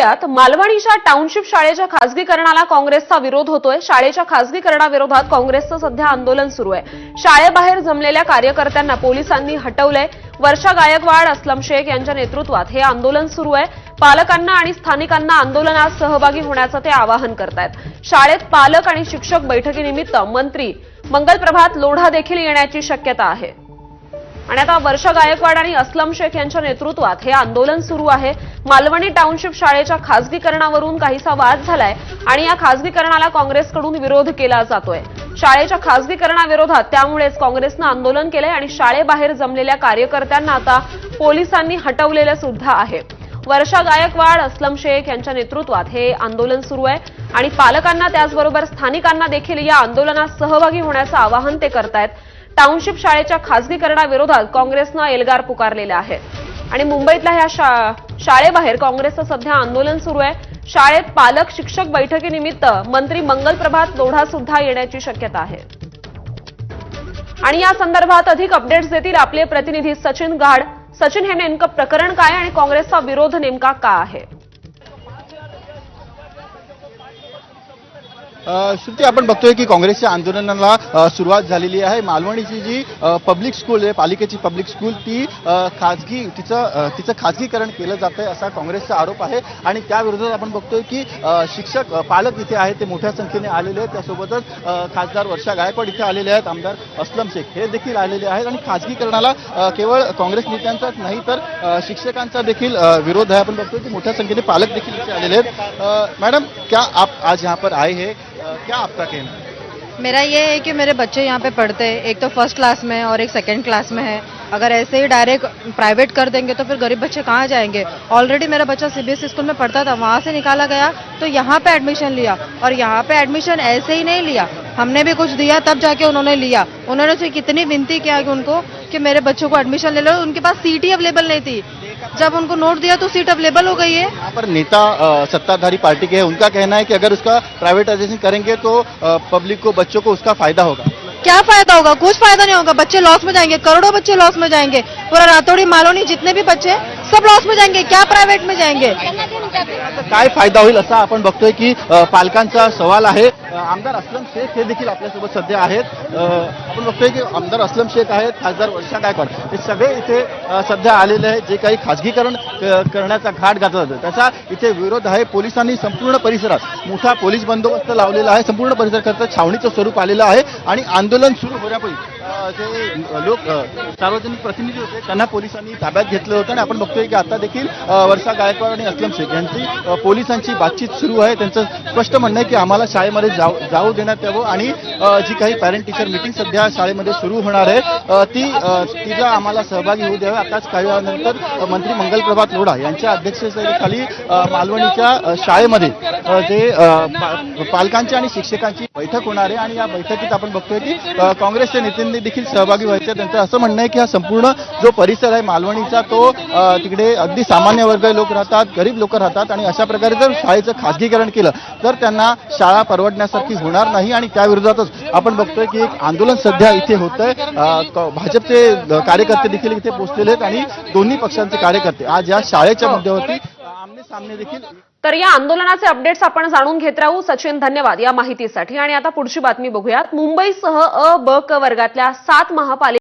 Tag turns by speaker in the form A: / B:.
A: बघूयात मालवणीच्या टाउनशिप शाळेच्या खासगीकरणाला काँग्रेसचा विरोध होतोय. शाळेच्या खासगीकरणाविरोधात काँग्रेसचं सध्या आंदोलन सुरू आहे. शाळेबाहेर जमलेल्या कार्यकर्त्यांना पोलिसांनी हटवलंय. वर्षा गायकवाड असलम शेख यांच्या नेतृत्वात हे आंदोलन सुरू आहे. पालकांना आणि स्थानिकांना आंदोलनात सहभागी होण्याचं ते आवाहन करतायत. शाळेत पालक आणि शिक्षक बैठकीनिमित्त मंत्री मंगलप्रभात लोढा देखील येण्याची शक्यता आहे. आणि आता वर्षा गायकवाड आणि असलम शेख यांच्या नेतृत्वात हे आंदोलन सुरू आहे. मालवणी टाउनशिप शाळेच्या खासगीकरणावरून काहीसा वाद झालाय आणि या खासगीकरणाला काँग्रेसकडून विरोध केला जातोय. शाळेच्या खासगीकरणाविरोधात त्यामुळेच काँग्रेसनं आंदोलन केलंय आणि शाळेबाहेर जमलेल्या कार्यकर्त्यांना आता पोलिसांनी हटवलेलं सुद्धा आहे. वर्षा गायकवाड असलम शेख यांच्या नेतृत्वात हे आंदोलन सुरू आहे आणि पालकांना त्याचबरोबर स्थानिकांना देखील या आंदोलनात सहभागी होण्याचं आवाहन ते करतायत. टाउनशिप शाळेच्या खासगीकरणाविरोधात काँग्रेसनं एल्गार पुकारलेला आहे आणि मुंबईतल्या ह्या शा- शाळेबाहेर काँग्रेसचं सध्या आंदोलन सुरू आहे. शाळेत पालक शिक्षक बैठकीनिमित्त मंत्री मंगल प्रभात लोढा सुद्धा येण्याची शक्यता आहे. आणि या संदर्भात अधिक अपडेट्स देतील आपले प्रतिनिधी सचिन गाड. सचिन हे नेमकं प्रकरण काय आणि काँग्रेसचा विरोध नेमका का आहे
B: अ, श्रुती आपण बघतोय की काँग्रेसच्या आंदोलनाला सुरुवात झालेली आहे. मालवणीची जी पब्लिक स्कूल आहे पालिकेची पब्लिक स्कूल ती खाजगी तिचं तिचं खाजगीकरण केलं जातंय असा काँग्रेसचा आरोप आहे. आणि त्याविरोधात आपण बघतोय की शिक्षक पालक इथे आहेत ते मोठ्या संख्येने आलेले आहेत. त्यासोबतच खासदार वर्षा गायकवाड इथे आलेले आहेत आमदार अस्लम शेख हे देखील आलेले आहेत. आणि खाजगीकरणाला केवळ काँग्रेस नेत्यांचाच नाही तर शिक्षकांचा देखील विरोध आहे. आपण बघतोय की मोठ्या संख्येने पालक देखील इथे आलेले आहेत. मॅडम क्या आप आज यहाँ पर आए हैं? क्या आपका कहना है?
C: मेरा ये है कि मेरे बच्चे यहाँ पे पढ़ते हैं। एक तो फ़र्स्ट क्लास में और एक सेकंड क्लास में है। अगर ऐसे ही डायरेक्ट प्राइवेट कर देंगे तो फिर गरीब बच्चे कहाँ जाएँगे? ऑलरेडी मेरा बच्चा सीबीएसई स्कूल में पढ़ता था, वहाँ से निकाला गया तो यहाँ पे एडमिशन लिया। और यहाँ पे एडमिशन ऐसे ही नहीं लिया। हमने भी कुछ दिया, तब जाके उन्होंने लिया। उन्होंने कितनी विनती किया कि उनको, कि मेरे बच्चों को एडमिशन ले लो। उनके पास सीट ही अवेलेबल नहीं थी। जब उनको नोट दिया तो सीट अवेलेबल हो गई है।
B: यहाँ पर नेता सत्ताधारी पार्टी के हैं उनका कहना है कि अगर उसका प्राइवेटाइजेशन करेंगे तो पब्लिक को बच्चों को उसका फ़ायदा होगा।
C: क्या फ़ायदा होगा? कुछ फ़ायदा नहीं होगा। बच्चे लॉस में जाएँगे करोड़ों बच्चे लॉस में जाएँगे। पूरा रातोड़ी मालोनी जितने भी बच्चे सब लॉस में जाएँगे। क्या प्राइवेट में जाएँगे?
B: काय फ़ायदा होईल असा आपण बघतोय की पालकांचा सवाल आहे. अ, आमदार असलम शेख हे देखील आपल्यासोबत सध्या आहेत. आपण बघतोय की आमदार असलम शेख आहेत. खासदार वर्षा गायकवाड हे सगळे इथे सध्या आलेले आहेत. जे काही खाजगीकरण क- करण्याचा घाट घातला जातो त्याचा इथे विरोध आहे. पोलिसांनी संपूर्ण परिसरात मोठा पोलीस बंदोबस्त लावलेला आहे. संपूर्ण परिसर खर्च छावणीचं स्वरूप आलेलं आहे आणि आंदोलन सुरू होण्यापूर्वी जे लोक सार्वजनिक प्रतिनिधी होते त्यांना पोलिसांनी ताब्यात घेतलं होतं आणि आपण बघतोय की आता देखील वर्षा गायकवाड आणि असलम शेख यांची पोलिसांची बातचीत सुरू आहे. त्यांचं स्पष्ट म्हणणं आहे की आम्हाला शाळेमध्ये जाऊ जाऊ देण्यात यावं आणि जी काही पॅरेंट टीचर मिटिंग सध्या शाळेमध्ये सुरू होणार आहे ती तिला आम्हाला सहभागी होऊ द्यावे. आताच काही वेळानंतर अ, मंत्री मंगलप्रभात लोढा यांच्या अध्यक्षतेखाली मालवणीच्या शाळेमध्ये जे पालकांची आणि शिक्षकांची बैठक होणार आहे. आणि या बैठकीत आपण बघतोय की काँग्रेसचे नेते नेत्यांनी देखील सहभागी व्हायचे. त्यांचं असं म्हणणं आहे की हा संपूर्ण जो परिसर आहे मालवणीचा तो तिकडे अगदी सामान्य वर्ग लोक राहतात गरीब लोक राहतात आणि अशा प्रकारे जर शाळेचं खासगीकरण केलं तर त्यांना शाळा परवडण्यासारखी होणार नाही आणि त्याविरोधातच आपण बघतोय की एक आंदोलन सध्या इथे होतंय. भाजपचे कार्यकर्ते देखील इथे पोहोचलेले आहेत आणि दोन्ही पक्षांचे कार्यकर्ते आज या शाळेच्या मुद्द्यावरती आमने सामने देखील
A: तर या आंदोलनाचे अपडेट्स आपण जाणून घेत राहू. सचिन धन्यवाद या माहितीसाठी. आणि आता पुढची बातमी बघूयात. मुंबईसह अ ब क वर्गातल्या सात महापालिका